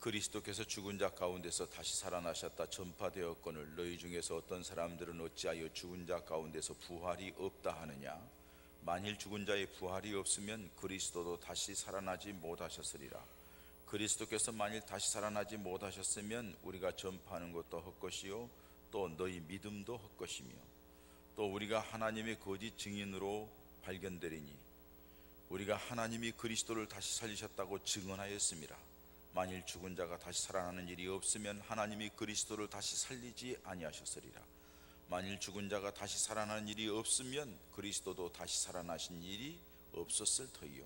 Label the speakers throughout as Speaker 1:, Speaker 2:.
Speaker 1: 그리스도께서 죽은 자 가운데서 다시 살아나셨다 전파되었거늘 너희 중에서 어떤 사람들은 어찌하여 죽은 자 가운데서 부활이 없다 하느냐 만일 죽은 자의 부활이 없으면 그리스도도 다시 살아나지 못하셨으리라 그리스도께서 만일 다시 살아나지 못하셨으면 우리가 전파하는 것도 헛것이요 또 너희 믿음도 헛것이며 또 우리가 하나님의 거짓 증인으로 발견되리니 우리가 하나님이 그리스도를 다시 살리셨다고 증언하였습니다. 만일 죽은 자가 다시 살아나는 일이 없으면 하나님이 그리스도를 다시 살리지 아니하셨으리라. 만일 죽은 자가 다시 살아나는 일이 없으면 그리스도도 다시 살아나신 일이 없었을 터이요.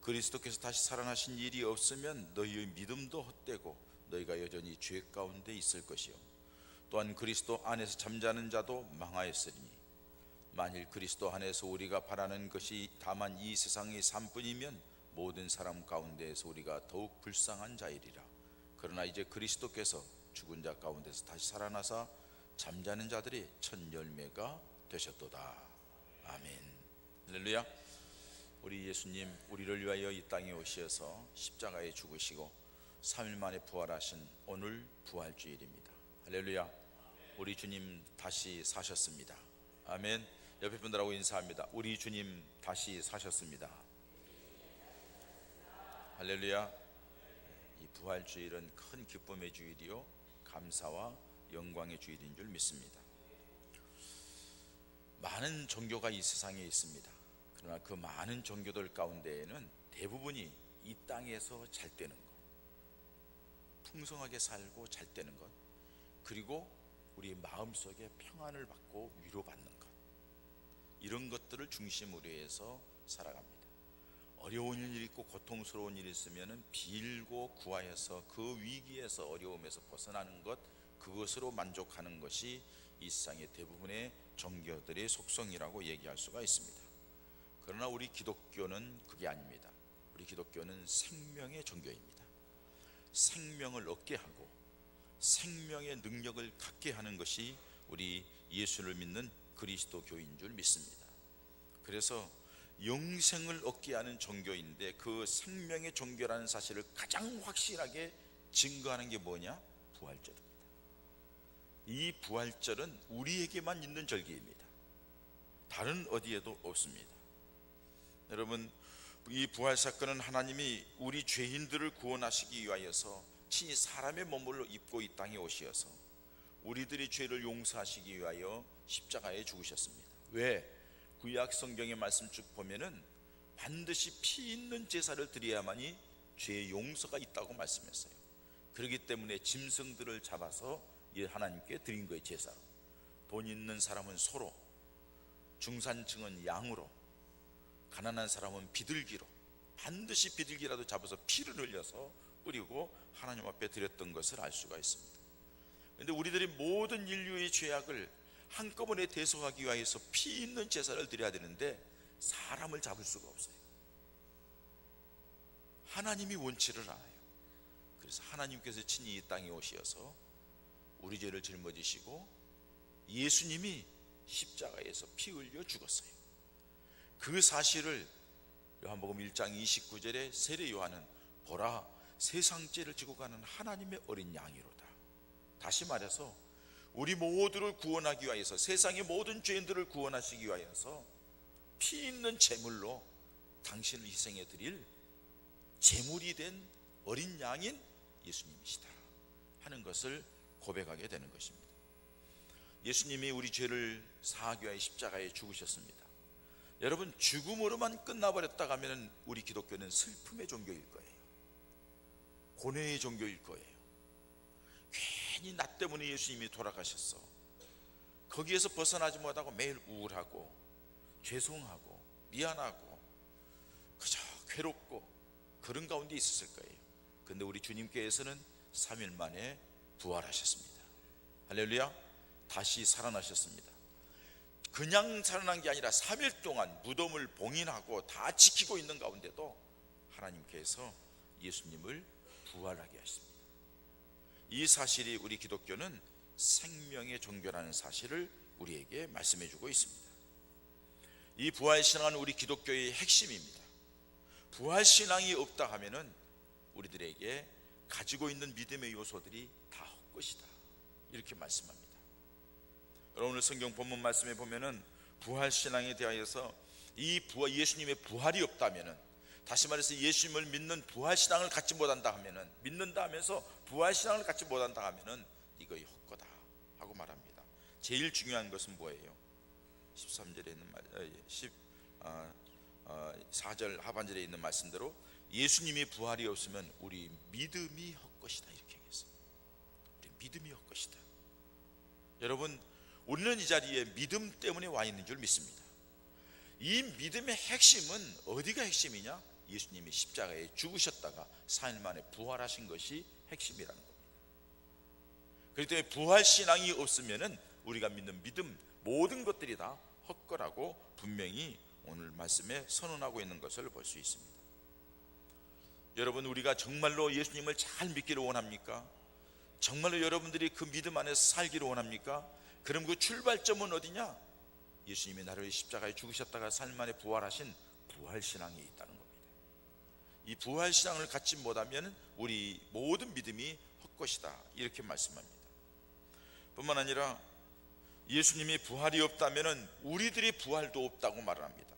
Speaker 1: 그리스도께서 다시 살아나신 일이 없으면 너희의 믿음도 헛되고 너희가 여전히 죄 가운데 있을 것이요. 또한 그리스도 안에서 잠자는 자도 망하였으리니 만일 그리스도 안에서 우리가 바라는 것이 다만 이 세상의 삶뿐이면 모든 사람 가운데에서 우리가 더욱 불쌍한 자이리라. 그러나 이제 그리스도께서 죽은 자 가운데서 다시 살아나사 잠자는 자들이 첫 열매가 되셨도다. 아멘. 할렐루야. 우리 예수님 우리를 위하여 이 땅에 오셔서 십자가에 죽으시고 3일 만에 부활하신 오늘 부활주일입니다. 할렐루야. 우리 주님 다시 사셨습니다. 아멘. 옆에 분들하고 인사합니다. 우리 주님 다시 사셨습니다. 할렐루야. 이 부활주일은 큰 기쁨의 주일이요 감사와 영광의 주일인 줄 믿습니다. 많은 종교가 이 세상에 있습니다. 그러나 그 많은 종교들 가운데에는 대부분이 이 땅에서 잘 되는 것, 풍성하게 살고 잘 되는 것, 그리고 우리 마음속에 평안을 받고 위로받는 것, 이런 것들을 중심으로 해서 살아갑니다. 어려운 일 있고 고통스러운 일 있으면 빌고 구하여서 그 위기에서 어려움에서 벗어나는 것 그것으로 만족하는 것이 이 세상의 대부분의 종교들의 속성이라고 얘기할 수가 있습니다. 그러나 우리 기독교는 그게 아닙니다. 우리 기독교는 생명의 종교입니다. 생명을 얻게 하고 생명의 능력을 갖게 하는 것이 우리 예수를 믿는 그리스도 교인 줄 믿습니다. 그래서 영생을 얻게 하는 종교인데 그 생명의 종교라는 사실을 가장 확실하게 증거하는 게 뭐냐? 부활절입니다. 이 부활절은 우리에게만 있는 절기입니다. 다른 어디에도 없습니다. 여러분, 이 부활 사건은 하나님이 우리 죄인들을 구원하시기 위하여서 친히 사람의 몸을 입고 이 땅에 오시어서 우리들의 죄를 용서하시기 위하여 십자가에 죽으셨습니다. 왜? 구약 성경의 말씀 쭉 보면은 반드시 피 있는 제사를 드려야만이 죄의 용서가 있다고 말씀했어요. 그렇기 때문에 짐승들을 잡아서 하나님께 드린 거예요 제사로. 돈 있는 사람은 소로, 중산층은 양으로, 가난한 사람은 비둘기로 반드시 비둘기라도 잡아서 피를 흘려서 뿌리고 하나님 앞에 드렸던 것을 알 수가 있습니다. 그런데 우리들이 모든 인류의 죄악을 한꺼번에 대속하기 위해서 피 있는 제사를 드려야 되는데 사람을 잡을 수가 없어요. 하나님이 원치를 않아요. 그래서 하나님께서 친히 이 땅에 오셔서 우리 죄를 짊어지시고 예수님이 십자가에서 피 흘려 죽었어요. 그 사실을 요한복음 1장 29절에 세례 요한은 보라 세상 죄를 지고 가는 하나님의 어린 양이로다. 다시 말해서 우리 모두를 구원하기 위하여서 세상의 모든 죄인들을 구원하시기 위하여서 피 있는 제물로 당신을 희생해 드릴 제물이 된 어린 양인 예수님이시다 하는 것을 고백하게 되는 것입니다. 예수님이 우리 죄를 사하기 위하여 십자가에 죽으셨습니다. 여러분 죽음으로만 끝나버렸다 하면 우리 기독교는 슬픔의 종교일 거예요. 고뇌의 종교일 거예요. 괜히 나 때문에 예수님이 돌아가셨어. 거기에서 벗어나지 못하고 매일 우울하고 죄송하고 미안하고 그저 괴롭고 그런 가운데 있었을 거예요. 근데 우리 주님께서는 3일 만에 부활하셨습니다. 할렐루야. 다시 살아나셨습니다. 그냥 살아난 게 아니라 3일 동안 무덤을 봉인하고 다 지키고 있는 가운데도 하나님께서 예수님을 부활하게 하십니다. 이 사실이 우리 기독교는 생명의 종교라는 사실을 우리에게 말씀해 주고 있습니다. 이 부활 신앙은 우리 기독교의 핵심입니다. 부활 신앙이 없다 하면은 우리들에게 가지고 있는 믿음의 요소들이 다 헛것이다. 이렇게 말씀합니다. 여러분 오늘 성경 본문 말씀에 보면은 부활 신앙에 대하여서 이 부활 예수님의 부활이 없다면은 다시 말해서 예수님을 믿는 부활 신앙을 갖지 못한다 하면은 믿는다 하면서 부활 신앙을 갖지 못한다 하면은 이거의 헛거다 하고 말합니다. 제일 중요한 것은 뭐예요? 13절에 있는 말, 10 어, 어, 4절 하반절에 있는 말씀대로 예수님이 부활이 없으면 우리 믿음이 헛것이다 이렇게 얘기했어요. 우리 믿음이 헛것이다. 여러분 우리는 이 자리에 믿음 때문에 와 있는 줄 믿습니다. 이 믿음의 핵심은 어디가 핵심이냐? 예수님이 십자가에 죽으셨다가 4일 만에 부활하신 것이 핵심이라는 겁니다. 그렇기 때문에 부활 신앙이 없으면은 우리가 믿는 믿음 모든 것들이 다 헛거라고 분명히 오늘 말씀에 선언하고 있는 것을 볼 수 있습니다. 여러분 우리가 정말로 예수님을 잘 믿기를 원합니까? 정말로 여러분들이 그 믿음 안에서 살기를 원합니까? 그럼 그 출발점은 어디냐? 예수님이 나를 십자가에 죽으셨다가 살 만에 부활하신 부활 신앙에 있다는 겁니다. 이 부활 신앙을 갖지 못하면 우리 모든 믿음이 헛것이다 이렇게 말씀합니다. 뿐만 아니라 예수님이 부활이 없다면 우리들이 부활도 없다고 말을 합니다.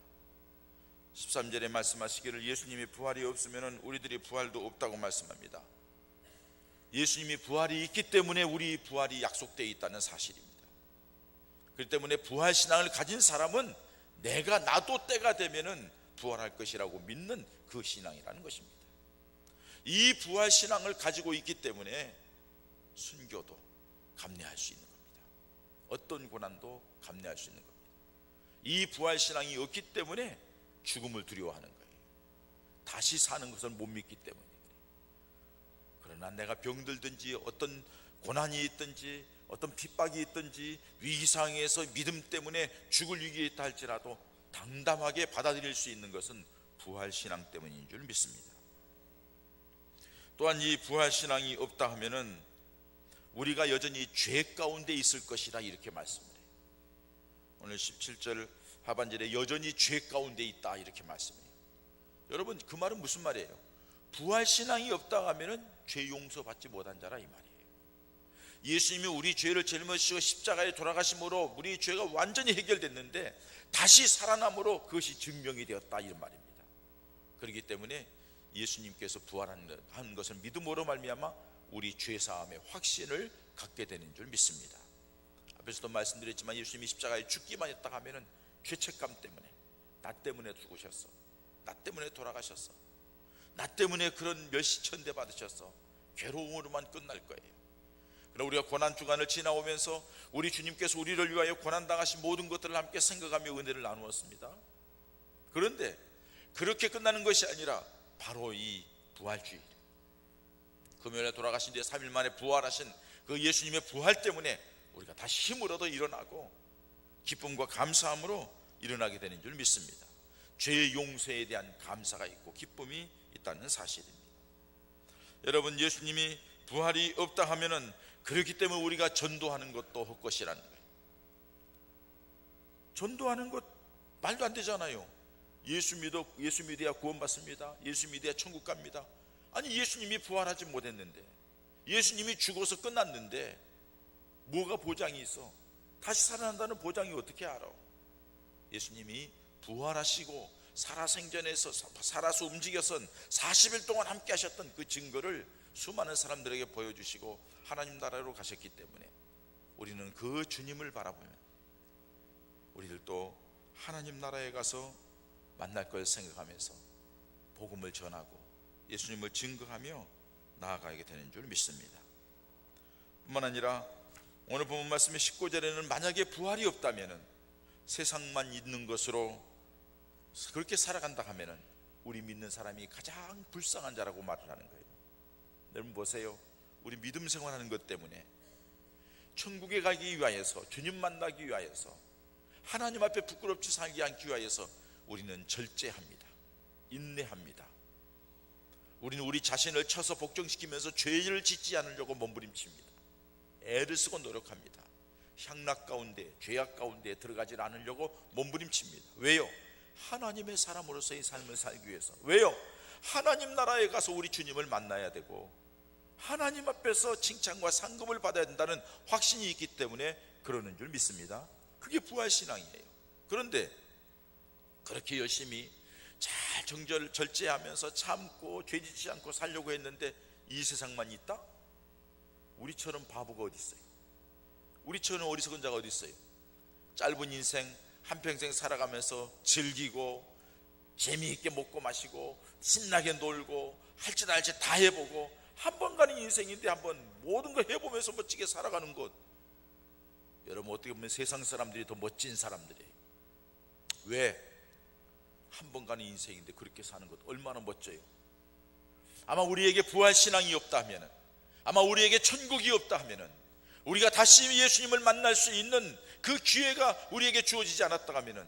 Speaker 1: 13절에 말씀하시기를 예수님이 부활이 없으면 우리들이 부활도 없다고 말씀합니다. 예수님이 부활이 있기 때문에 우리 부활이 약속되어 있다는 사실입니다. 그렇기 때문에 부활 신앙을 가진 사람은 내가 나도 때가 되면은 부활할 것이라고 믿는 그 신앙이라는 것입니다. 이 부활 신앙을 가지고 있기 때문에 순교도 감내할 수 있는 겁니다. 어떤 고난도 감내할 수 있는 겁니다. 이 부활 신앙이 없기 때문에 죽음을 두려워하는 거예요. 다시 사는 것을 못 믿기 때문에. 그러나 내가 병들든지 어떤 고난이 있든지 어떤 핍박이 있든지 위기 상황에서 믿음 때문에 죽을 위기에 있다 할지라도 당담하게 받아들일 수 있는 것은 부활 신앙 때문인 줄 믿습니다. 또한 이 부활 신앙이 없다 하면은 우리가 여전히 죄 가운데 있을 것이라 이렇게 말씀을 해요. 오늘 17절 하반절에 여전히 죄 가운데 있다 이렇게 말씀해요. 여러분 그 말은 무슨 말이에요? 부활 신앙이 없다 하면은 죄 용서 받지 못한 자라 이 말이에요. 예수님이 우리 죄를 짊어지시고 십자가에 돌아가심으로 우리 죄가 완전히 해결됐는데 다시 살아남으로 그것이 증명이 되었다 이런 말입니다. 그렇기 때문에 예수님께서 부활한 것을 믿음으로 말미암아 우리 죄 사함의 확신을 갖게 되는 줄 믿습니다. 앞에서도 말씀드렸지만 예수님이 십자가에 죽기만 했다 하면은 죄책감 때문에 나 때문에 죽으셨어. 나 때문에 돌아가셨어. 나 때문에 그런 멸시천대 받으셨어. 괴로움으로만 끝날 거예요. 그러나 우리가 고난 주간을 지나오면서 우리 주님께서 우리를 위하여 고난 당하신 모든 것들을 함께 생각하며 은혜를 나누었습니다. 그런데 그렇게 끝나는 것이 아니라 바로 이 부활주일 금요일에 돌아가신 뒤에 3일 만에 부활하신 그 예수님의 부활 때문에 우리가 다시 힘을 얻어 일어나고 기쁨과 감사함으로 일어나게 되는 줄 믿습니다. 죄의 용서에 대한 감사가 있고 기쁨이 있다는 사실입니다. 여러분 예수님이 부활이 없다 하면은 그렇기 때문에 우리가 전도하는 것도 헛것이라는 거예요. 전도하는 것 말도 안 되잖아요. 예수 믿어 예수 믿어야 구원받습니다. 예수 믿어야 천국 갑니다. 아니 예수님이 부활하지 못했는데 예수님이 죽어서 끝났는데 뭐가 보장이 있어? 다시 살아난다는 보장이 어떻게 알아? 예수님이 부활하시고 살아생전에서 살아서 움직여선 40일 동안 함께 하셨던 그 증거를 수많은 사람들에게 보여주시고 하나님 나라로 가셨기 때문에 우리는 그 주님을 바라보면 우리들도 하나님 나라에 가서 만날 걸 생각하면서 복음을 전하고 예수님을 증거하며 나아가게 되는 줄 믿습니다. 뿐만 아니라 오늘 본문 말씀의 19절에는 만약에 부활이 없다면은 세상만 있는 것으로 그렇게 살아간다 하면은 우리 믿는 사람이 가장 불쌍한 자라고 말을 하는 거예요. 여러분 보세요. 우리 믿음 생활하는 것 때문에 천국에 가기 위하여서 주님 만나기 위하여서 하나님 앞에 부끄럽지 살지 않기 위하여서 우리는 절제합니다. 인내합니다. 우리는 우리 자신을 쳐서 복종시키면서 죄를 짓지 않으려고 몸부림칩니다. 애를 쓰고 노력합니다. 향락 가운데, 죄악 가운데 들어가지 않으려고 몸부림칩니다. 왜요? 하나님의 사람으로서의 삶을 살기 위해서. 왜요? 하나님 나라에 가서 우리 주님을 만나야 되고 하나님 앞에서 칭찬과 상급을 받아야 된다는 확신이 있기 때문에 그러는 줄 믿습니다. 그게 부활 신앙이에요. 그런데 그렇게 열심히 잘 정절 절제하면서 참고 죄짓지 않고 살려고 했는데 이 세상만 있다? 우리처럼 바보가 어디 있어요? 우리처럼 어리석은 자가 어디 있어요? 짧은 인생 한 평생 살아가면서 즐기고 재미있게 먹고 마시고 신나게 놀고 할짓알짓다 해보고 한 번 가는 인생인데 한번 모든 거 해보면서 멋지게 살아가는 것 여러분 어떻게 보면 세상 사람들이 더 멋진 사람들이에요 왜? 한 번 가는 인생인데 그렇게 사는 것 얼마나 멋져요 아마 우리에게 부활 신앙이 없다 하면은 아마 우리에게 천국이 없다 하면은 우리가 다시 예수님을 만날 수 있는 그 기회가 우리에게 주어지지 않았다 하면은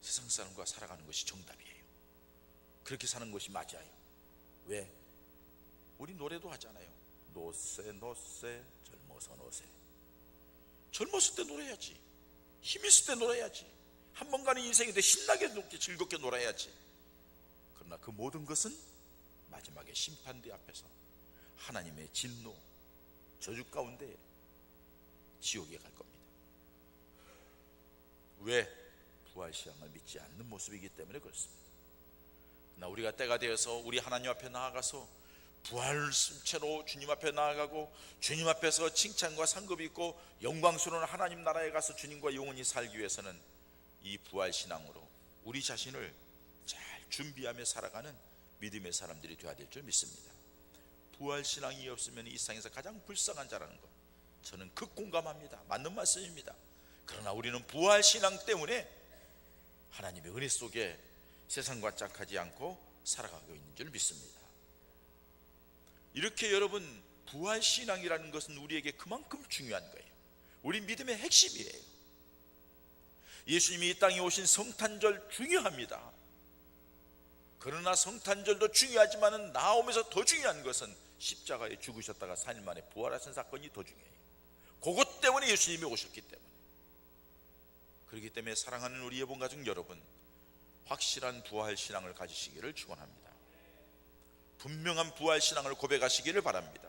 Speaker 1: 세상 사람과 살아가는 것이 정답이에요. 그렇게 사는 것이 맞아요. 왜? 우리 노래도 하잖아요. 노세 노세 젊어서 노세. 젊었을 때 놀아야지. 힘 있을 때 놀아야지. 한 번 가는 인생인데 신나게 높게 즐겁게 놀아야지. 그러나 그 모든 것은 마지막에 심판대 앞에서 하나님의 진노, 저주 가운데 지옥에 갈 겁니다. 왜? 부활시장을 믿지 않는 모습이기 때문에 그렇습니다. 나 우리가 때가 되어서 우리 하나님 앞에 나아가서 부활체로 주님 앞에 나아가고 주님 앞에서 칭찬과 상급이 있고 영광스러운 하나님 나라에 가서 주님과 영원히 살기 위해서는 이 부활 신앙으로 우리 자신을 잘 준비하며 살아가는 믿음의 사람들이 되어야 될 줄 믿습니다. 부활 신앙이 없으면 이 세상에서 가장 불쌍한 자라는 것 저는 극 공감합니다. 맞는 말씀입니다. 그러나 우리는 부활 신앙 때문에 하나님의 은혜 속에 세상과 짝하지 않고 살아가고 있는 줄 믿습니다. 이렇게 여러분 부활신앙이라는 것은 우리에게 그만큼 중요한 거예요. 우리 믿음의 핵심이에요. 예수님이 이 땅에 오신 성탄절 중요합니다. 그러나 성탄절도 중요하지만 나오면서 더 중요한 것은 십자가에 죽으셨다가 4일 만에 부활하신 사건이 더 중요해요. 그것 때문에 예수님이 오셨기 때문에. 그렇기 때문에 사랑하는 우리 예본 가족 여러분, 확실한 부활 신앙을 가지시기를 축원합니다. 분명한 부활 신앙을 고백하시기를 바랍니다.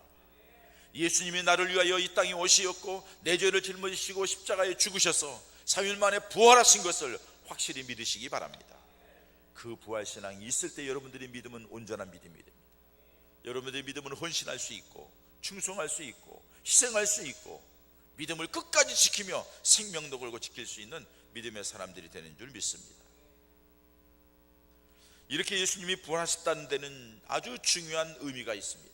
Speaker 1: 예수님이 나를 위하여 이 땅에 오시었고 내 죄를 짊어지시고 십자가에 죽으셔서 3일 만에 부활하신 것을 확실히 믿으시기 바랍니다. 그 부활 신앙이 있을 때 여러분들의 믿음은 온전한 믿음이 됩니다. 여러분들의 믿음은 헌신할 수 있고 충성할 수 있고 희생할 수 있고 믿음을 끝까지 지키며 생명도 걸고 지킬 수 있는 믿음의 사람들이 되는 줄 믿습니다. 이렇게 예수님이 부활하셨다는 데는 아주 중요한 의미가 있습니다.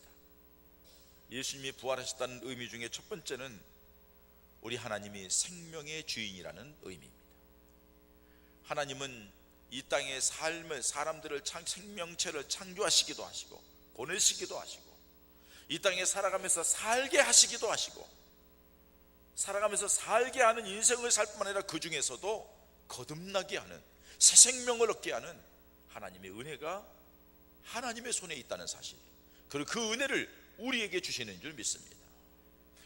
Speaker 1: 예수님이 부활하셨다는 의미 중에 첫 번째는 우리 하나님이 생명의 주인이라는 의미입니다. 하나님은 이 땅의 삶을 사람들을 생명체를 창조하시기도 하시고 보내시기도 하시고 이 땅에 살아가면서 살게 하시기도 하시고 살아가면서 살게 하는 인생을 살 뿐만 아니라 그 중에서도 거듭나게 하는 새 생명을 얻게 하는 하나님의 은혜가 하나님의 손에 있다는 사실. 그리고 그 은혜를 우리에게 주시는 줄 믿습니다.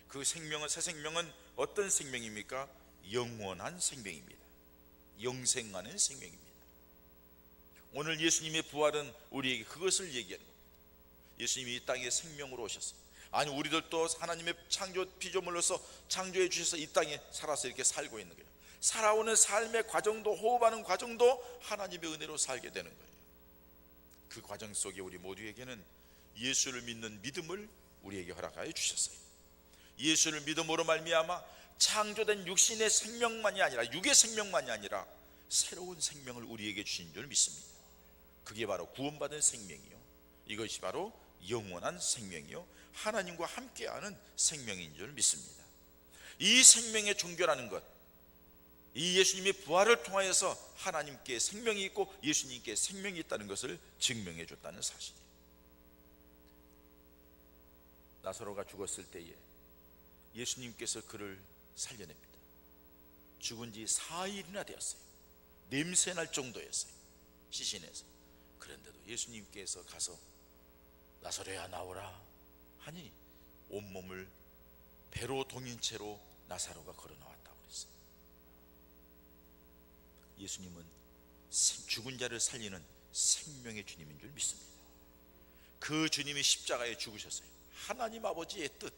Speaker 1: 그 생명은 새 생명은 어떤 생명입니까? 영원한 생명입니다. 영생하는 생명입니다. 오늘 예수님의 부활은 우리에게 그것을 얘기하는 겁니다. 예수님이 이 땅에 생명으로 오셨습니다 아니 우리들도 하나님의 창조 피조물로서 창조해 주셔서 이 땅에 살아서 이렇게 살고 있는 거예요. 살아오는 삶의 과정도 호흡하는 과정도 하나님의 은혜로 살게 되는 거예요. 그 과정 속에 우리 모두에게는 예수를 믿는 믿음을 우리에게 허락하여 주셨어요. 예수를 믿음으로 말미암아 창조된 육신의 생명만이 아니라 육의 생명만이 아니라 새로운 생명을 우리에게 주신 줄 믿습니다. 그게 바로 구원받은 생명이요. 이것이 바로 영원한 생명이요. 하나님과 함께하는 생명인 줄 믿습니다. 이 생명의 종교라는 것, 이 예수님의 부활을 통하여서 하나님께 생명이 있고 예수님께 생명이 있다는 것을 증명해 줬다는 사실이에요. 나사로가 죽었을 때에 예수님께서 그를 살려냅니다. 죽은 지 4일이나 되었어요. 냄새 날 정도였어요. 시신에서. 그런데도 예수님께서 가서 나사로야 나오라 하니 온몸을 배로 동인 채로 나사로가 걸어 나왔다고 그랬어요. 예수님은 죽은 자를 살리는 생명의 주님인 줄 믿습니다. 그 주님이 십자가에 죽으셨어요. 하나님 아버지의 뜻,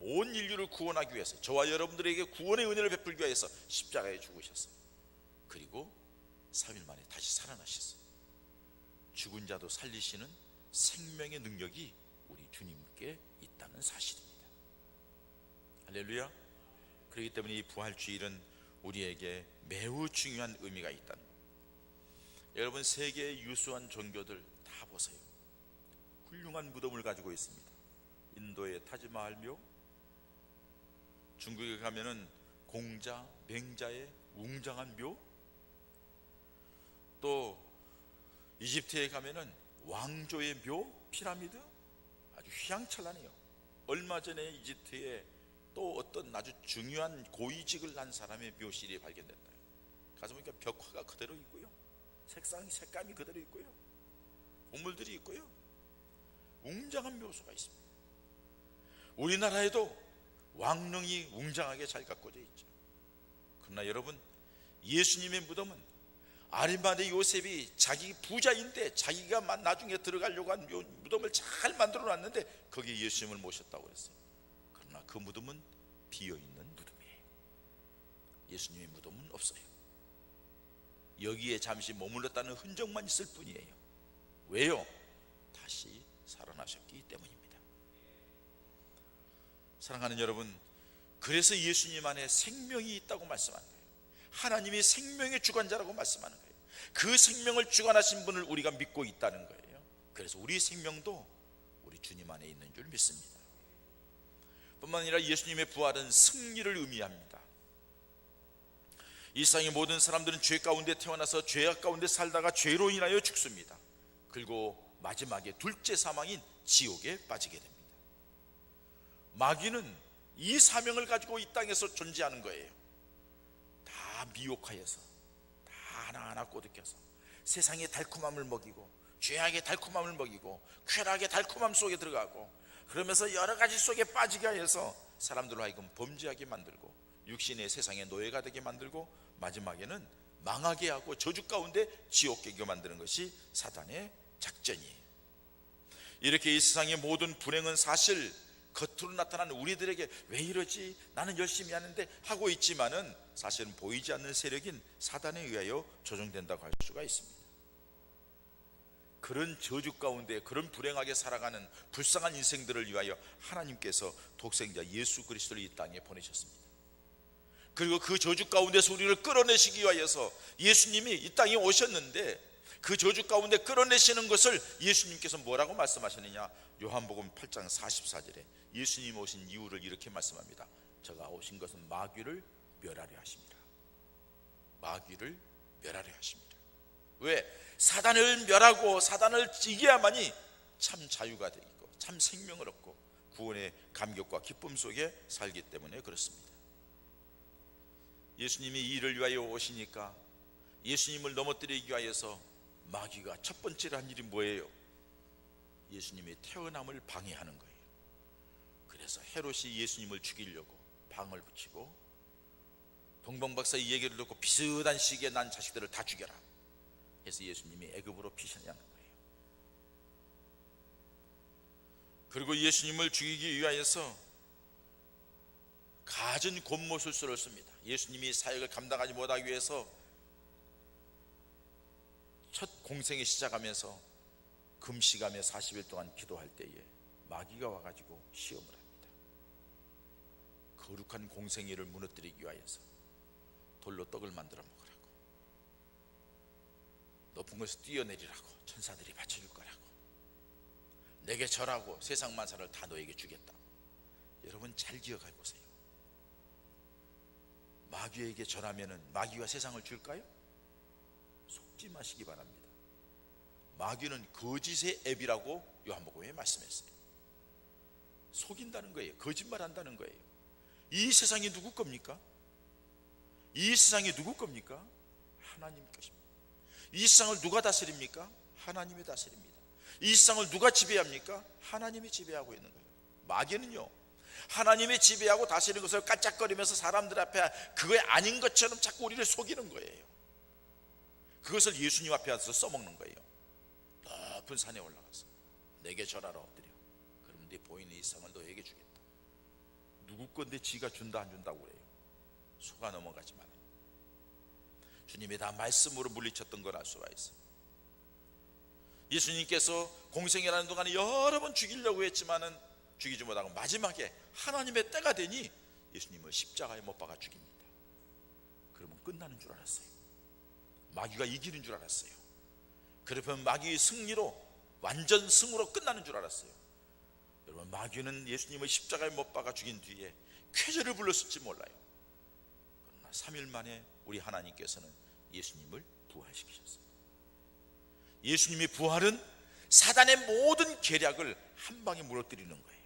Speaker 1: 온 인류를 구원하기 위해서 저와 여러분들에게 구원의 은혜를 베풀기 위해서 십자가에 죽으셨어요. 그리고 3일 만에 다시 살아나셨어요. 죽은 자도 살리시는 생명의 능력이 우리 주님께 있다는 사실입니다. 할렐루야. 그렇기 때문에 이 부활주일은 우리에게 매우 중요한 의미가 있다는 것. 여러분 세계의 유수한 종교들 다 보세요. 훌륭한 무덤을 가지고 있습니다. 인도의 타지마할묘, 중국에 가면은 공자, 맹자의 웅장한 묘, 또 이집트에 가면은 왕조의 묘, 피라미드 아주 휘황찬란해요. 얼마 전에 이집트에 또 어떤 아주 중요한 고위직을 난 사람의 묘실이 발견됐다. 가서 보니까 벽화가 그대로 있고요. 색상, 색감이 그대로 있고요. 동물들이 있고요. 웅장한 묘소가 있습니다. 우리나라에도 왕릉이 웅장하게 잘 가꿔져 있죠. 그러나 여러분, 예수님의 무덤은 아리마대 요셉이 자기 부자인데 자기가 나중에 들어가려고 한 무덤을 잘 만들어 놨는데 거기에 예수님을 모셨다고 그랬어요. 그러나 그 무덤은 비어 있는 무덤이에요. 예수님의 무덤은 없어요. 여기에 잠시 머물렀다는 흔적만 있을 뿐이에요. 왜요? 다시 살아나셨기 때문입니다. 사랑하는 여러분, 그래서 예수님 안에 생명이 있다고 말씀하는 거예요. 하나님이 생명의 주관자라고 말씀하는 거예요. 그 생명을 주관하신 분을 우리가 믿고 있다는 거예요. 그래서 우리 생명도 우리 주님 안에 있는 줄 믿습니다. 뿐만 아니라 예수님의 부활은 승리를 의미합니다. 이 세상의 모든 사람들은 죄 가운데 태어나서 죄악 가운데 살다가 죄로 인하여 죽습니다. 그리고 마지막에 둘째 사망인 지옥에 빠지게 됩니다. 마귀는 이 사명을 가지고 이 땅에서 존재하는 거예요. 다 미혹하여서 다 하나하나 꼬드겨서 세상의 달콤함을 먹이고 죄악의 달콤함을 먹이고 쾌락의 달콤함 속에 들어가고 그러면서 여러 가지 속에 빠지게 하여서 사람들로 하여금 범죄하게 만들고 육신의 세상의 노예가 되게 만들고 마지막에는 망하게 하고 저주 가운데 지옥 깨게 만드는 것이 사단의 작전이에요. 이렇게 이 세상의 모든 불행은 사실 겉으로 나타나는 우리들에게 왜 이러지? 나는 열심히 하는데 하고 있지만은 사실은 보이지 않는 세력인 사단에 의하여 조정된다고 할 수가 있습니다. 그런 저주 가운데 그런 불행하게 살아가는 불쌍한 인생들을 위하여 하나님께서 독생자 예수 그리스도를 이 땅에 보내셨습니다. 그리고 그 저주 가운데서 우리를 끌어내시기 위하여서 예수님이 이 땅에 오셨는데 그 저주 가운데 끌어내시는 것을 예수님께서 뭐라고 말씀하셨느냐? 요한복음 8장 44절에 예수님 오신 이유를 이렇게 말씀합니다. 저가 오신 것은 마귀를 멸하려 하십니다. 마귀를 멸하려 하십니다. 왜? 사단을 멸하고 사단을 이겨야만이 참 자유가 되고 참 생명을 얻고 구원의 감격과 기쁨 속에 살기 때문에 그렇습니다. 예수님이 이 일을 위하여 오시니까 예수님을 넘어뜨리기 위하여서 마귀가 첫 번째로 한 일이 뭐예요? 예수님의 태어남을 방해하는 거예요. 그래서 헤롯이 예수님을 죽이려고 방을 붙이고 동방박사 이 얘기를 듣고 비슷한 시기에 난 자식들을 다 죽여라. 해서 예수님이 애굽으로 피신하는 거예요. 그리고 예수님을 죽이기 위하여서 갖은 곤모술수를 씁니다. 예수님이 사역을 감당하지 못하기 위해서 첫 공생이 시작하면서 금식하며 40일 동안 기도할 때에 마귀가 와가지고 시험을 합니다. 거룩한 공생애를 무너뜨리기 위하여서 돌로 떡을 만들어 먹으라고 높은 곳에서 뛰어내리라고 천사들이 받쳐줄 거라고 내게 절하고 세상 만사를 다 너에게 주겠다. 여러분 잘 기억해 보세요. 마귀에게 절하면은 마귀가 세상을 줄까요? 속지 마시기 바랍니다. 마귀는 거짓의 앱이라고 요한복음에 말씀했어요. 속인다는 거예요. 거짓말한다는 거예요. 이 세상이 누구 겁니까? 이 세상이 누구 겁니까? 하나님 것입니다. 이 세상을 누가 다스립니까? 하나님이 다스립니다. 이 세상을 누가 지배합니까? 하나님이 지배하고 있는 거예요. 마귀는요. 하나님이 지배하고 다스리는 것을 까짝거리면서 사람들 앞에 그게 아닌 것처럼 자꾸 우리를 속이는 거예요. 그것을 예수님 앞에 와서 써먹는 거예요. 높은 산에 올라가서 내게 절하라 엎드려 그럼 네 보이는 이 상을 너에게 주겠다 누구 건데 지가 준다 안 준다고 그래요 속아 넘어가지 마라 주님이 다 말씀으로 물리쳤던 걸 알 수가 있어요. 예수님께서 공생이라는 동안에 여러 번 죽이려고 했지만은 죽이지 못하고 마지막에 하나님의 때가 되니 예수님을 십자가에 못 박아 죽입니다. 그러면 끝나는 줄 알았어요. 마귀가 이기는 줄 알았어요. 그러면 마귀의 승리로 완전 승으로 끝나는 줄 알았어요. 여러분 마귀는 예수님을 십자가에 못 박아 죽인 뒤에 쾌제를 불렀을지 몰라요. 그러나 3일 만에 우리 하나님께서는 예수님을 부활시키셨어요 예수님의 부활은 사단의 모든 계략을 한 방에 무너뜨리는 거예요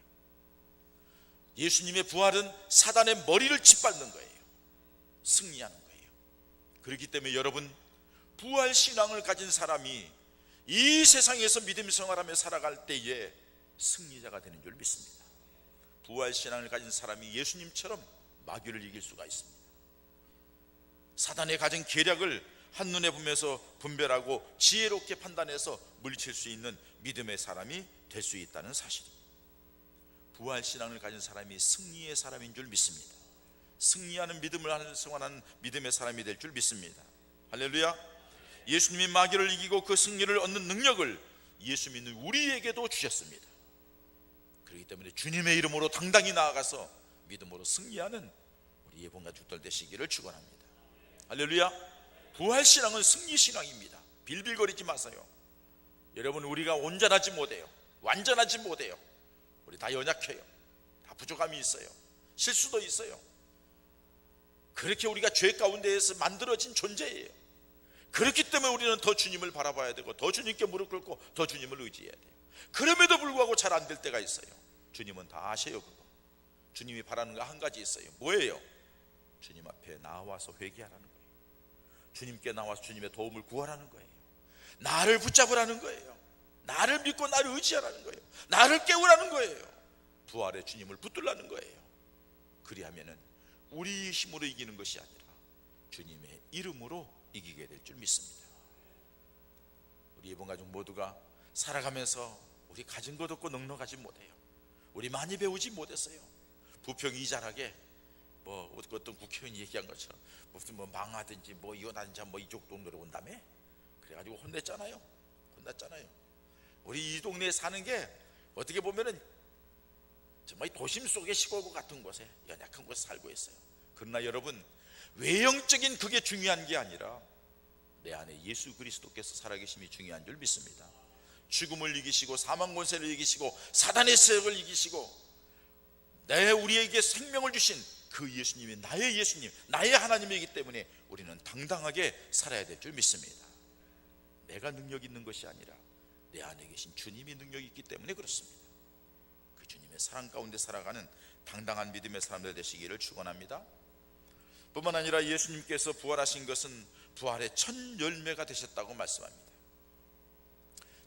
Speaker 1: 예수님의 부활은 사단의 머리를 짓밟는 거예요 승리하는 거예요 그렇기 때문에 여러분 부활 신앙을 가진 사람이 이 세상에서 믿음 생활하며 살아갈 때에 승리자가 되는 줄 믿습니다. 부활 신앙을 가진 사람이 예수님처럼 마귀를 이길 수가 있습니다. 사단의 가진 계략을 한눈에 보면서 분별하고 지혜롭게 판단해서 물리칠 수 있는 믿음의 사람이 될 수 있다는 사실입니다. 부활 신앙을 가진 사람이 승리의 사람인 줄 믿습니다. 승리하는 믿음을 하는 생활하는 믿음의 사람이 될 줄 믿습니다. 할렐루야. 예수님이 마귀를 이기고 그 승리를 얻는 능력을 예수 믿는 우리에게도 주셨습니다. 그렇기 때문에 주님의 이름으로 당당히 나아가서 믿음으로 승리하는 우리 예봉가 죽들 되시기를 축원합니다. 할렐루야. 부활 신앙은 승리 신앙입니다. 빌빌거리지 마세요. 여러분 우리가 온전하지 못해요. 완전하지 못해요. 우리 다 연약해요. 다 부족함이 있어요. 실수도 있어요. 그렇게 우리가 죄 가운데에서 만들어진 존재예요. 그렇기 때문에 우리는 더 주님을 바라봐야 되고 더 주님께 무릎 꿇고 더 주님을 의지해야 돼요. 그럼에도 불구하고 잘 안 될 때가 있어요. 주님은 다 아셔요 그거. 주님이 바라는 거 한 가지 있어요. 뭐예요? 주님 앞에 나와서 회개하라는 거예요. 주님께 나와서 주님의 도움을 구하라는 거예요. 나를 붙잡으라는 거예요. 나를 믿고 나를 의지하라는 거예요. 나를 깨우라는 거예요. 부활의 주님을 붙들라는 거예요. 그리하면은 우리 힘으로 이기는 것이 아니라 주님의 이름으로 이기게 될 줄 믿습니다. 우리 이번 가족 모두가 살아가면서 우리 가진 것 없고 넉넉하지 못해요. 우리 많이 배우지 못했어요. 부평 이 자라게 뭐 어떤 국회의원이 얘기한 것처럼 무슨 뭐 망하든지 뭐 이혼하든지 뭐 이쪽 동네로 온다며 그래가지고 혼냈잖아요. 혼났잖아요. 우리 이 동네에 사는 게 어떻게 보면은 정말 도심 속의 시골 같은 곳에 연약한 곳에 살고 있어요. 그러나 여러분 외형적인 그게 중요한 게 아니라 내 안에 예수 그리스도께서 살아계심이 중요한 줄 믿습니다. 죽음을 이기시고 사망 권세를 이기시고 사단의 세력을 이기시고 내 우리에게 생명을 주신 그 예수님이 나의 예수님, 나의 하나님이기 때문에 우리는 당당하게 살아야 될 줄 믿습니다. 내가 능력 있는 것이 아니라 내 안에 계신 주님이 능력이 있기 때문에 그렇습니다. 그 주님의 사랑 가운데 살아가는 당당한 믿음의 사람들 되시기를 축원합니다. 뿐만 아니라 예수님께서 부활하신 것은 부활의 첫 열매가 되셨다고 말씀합니다.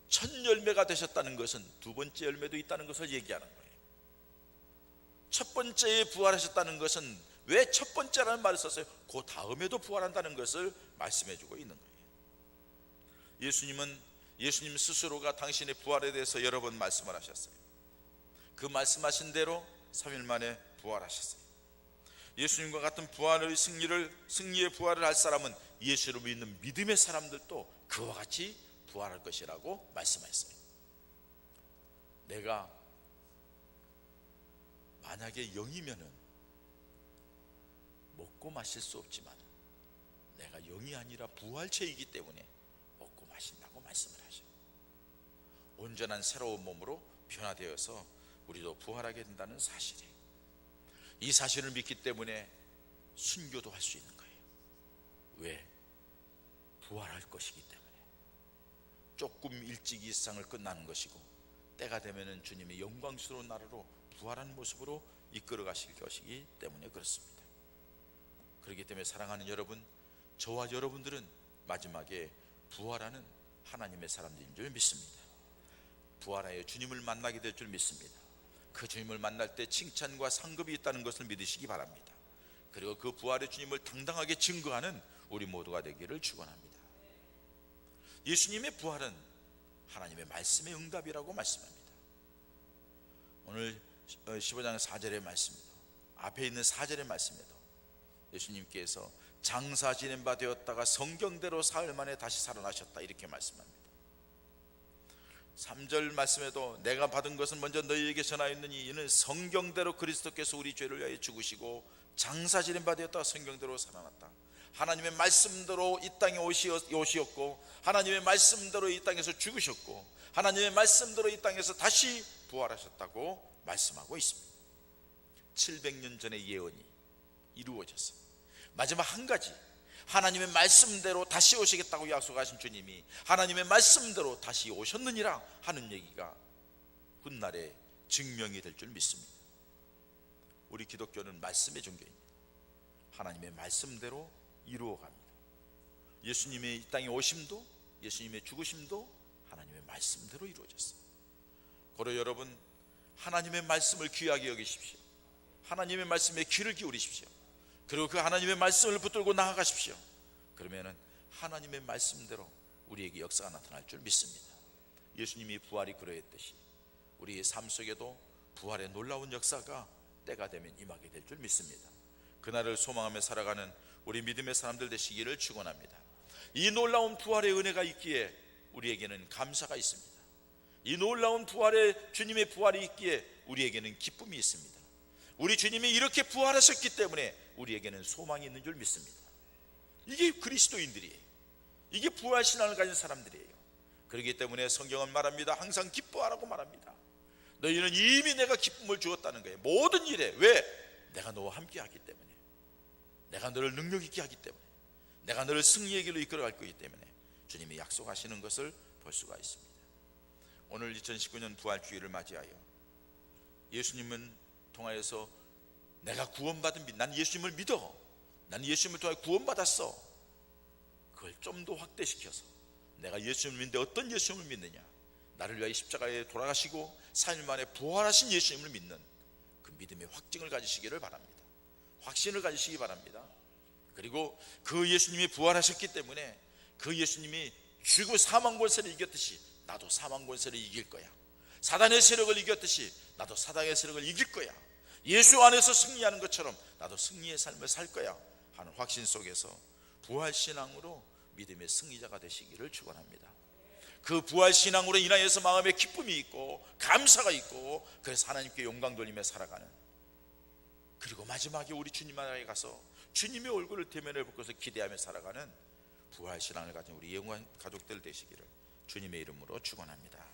Speaker 1: 첫 열매가 되셨다는 것은 두 번째 열매도 있다는 것을 얘기하는 거예요. 첫 번째에 부활하셨다는 것은 왜 첫 번째라는 말을 썼어요? 그 다음에도 부활한다는 것을 말씀해 주고 있는 거예요. 예수님은 예수님 스스로가 당신의 부활에 대해서 여러 번 말씀을 하셨어요. 그 말씀하신 대로 3일 만에 부활하셨어요. 예수님과 같은 부활의 승리를 승리의 부활을 할 사람은 예수를 믿는 믿음의 사람들도 그와 같이 부활할 것이라고 말씀하셨어요. 내가 만약에 영이면은 먹고 마실 수 없지만 내가 영이 아니라 부활체이기 때문에 먹고 마신다고 말씀을 하셔. 온전한 새로운 몸으로 변화되어서 우리도 부활하게 된다는 사실이에요. 이 사실을 믿기 때문에 순교도 할 수 있는 거예요. 왜? 부활할 것이기 때문에. 조금 일찍 이 세상을 끝나는 것이고 때가 되면은 주님의 영광스러운 나라로 부활한 모습으로 이끌어 가실 것이기 때문에 그렇습니다. 그렇기 때문에 사랑하는 여러분, 저와 여러분들은 마지막에 부활하는 하나님의 사람들인 줄 믿습니다. 부활하여 주님을 만나게 될 줄 믿습니다. 그 주님을 만날 때 칭찬과 상급이 있다는 것을 믿으시기 바랍니다. 그리고 그 부활의 주님을 당당하게 증거하는 우리 모두가 되기를 축원합니다. 예수님의 부활은 하나님의 말씀의 응답이라고 말씀합니다. 오늘 15장 4절의 말씀에도 앞에 있는 4절의 말씀에도 예수님께서 장사 지낸 바 되었다가 성경대로 사흘 만에 다시 살아나셨다 이렇게 말씀합니다. 3절 말씀에도 내가 받은 것은 먼저 너희에게 전하였느니 이는 성경대로 그리스도께서 우리 죄를 위하여 죽으시고 장사 지낸 바 되었다가 성경대로 살아났다. 하나님의 말씀대로 이 땅에 오시었고 하나님의 말씀대로 이 땅에서 죽으셨고 하나님의 말씀대로 이 땅에서 다시 부활하셨다고 말씀하고 있습니다. 700년 전의 예언이 이루어졌어요. 마지막 한 가지 하나님의 말씀대로 다시 오시겠다고 약속하신 주님이 하나님의 말씀대로 다시 오셨느니라 하는 얘기가 훗날에 증명이 될 줄 믿습니다. 우리 기독교는 말씀의 종교입니다. 하나님의 말씀대로 이루어갑니다. 예수님의 이 땅에 오심도 예수님의 죽으심도 하나님의 말씀대로 이루어졌어요. 고로 여러분 하나님의 말씀을 귀하게 여기십시오. 하나님의 말씀에 귀를 기울이십시오. 그리고 그 하나님의 말씀을 붙들고 나아가십시오. 그러면은 하나님의 말씀대로 우리에게 역사가 나타날 줄 믿습니다. 예수님이 부활이 그러했듯이 우리의 삶 속에도 부활의 놀라운 역사가 때가 되면 임하게 될 줄 믿습니다. 그날을 소망하며 살아가는 우리 믿음의 사람들 되시기를 축원합니다. 이 놀라운 부활의 은혜가 있기에 우리에게는 감사가 있습니다. 이 놀라운 부활의 주님의 부활이 있기에 우리에게는 기쁨이 있습니다. 우리 주님이 이렇게 부활하셨기 때문에 우리에게는 소망이 있는 줄 믿습니다. 이게 그리스도인들이에요. 이게 부활 신앙을 가진 사람들이에요. 그렇기 때문에 성경은 말합니다. 항상 기뻐하라고 말합니다. 너희는 이미 내가 기쁨을 주었다는 거예요. 모든 일에 왜? 내가 너와 함께 하기 때문에. 내가 너를 능력 있게 하기 때문에. 내가 너를 승리의 길로 이끌어 갈 거기 때문에 주님이 약속하시는 것을 볼 수가 있습니다. 오늘 2019년 부활 주일을 맞이하여 예수님은 통하여서 내가 구원받은 믿, 난 예수님을 믿어. 난 예수님을 통해 구원받았어. 그걸 좀 더 확대시켜서 내가 예수님을 믿는데 어떤 예수님을 믿느냐? 나를 위하여 십자가에 돌아가시고 3일 만에 부활하신 예수님을 믿는 그 믿음의 확증을 가지시기를 바랍니다. 확신을 가지시기 바랍니다. 그리고 그 예수님이 부활하셨기 때문에 그 예수님이 죽고 사망 권세를 이겼듯이 나도 사망 권세를 이길 거야. 사단의 세력을 이겼듯이 나도 사단의 세력을 이길 거야. 예수 안에서 승리하는 것처럼 나도 승리의 삶을 살 거야 하는 확신 속에서 부활 신앙으로 믿음의 승리자가 되시기를 축원합니다. 그 부활 신앙으로 인하여서 마음에 기쁨이 있고 감사가 있고 그래서 하나님께 영광 돌리며 살아가는 그리고 마지막에 우리 주님 나라에 가서 주님의 얼굴을 대면해 볼 것을 기대하며 살아가는 부활 신앙을 가진 우리 영원 가족들 되시기를 주님의 이름으로 축원합니다.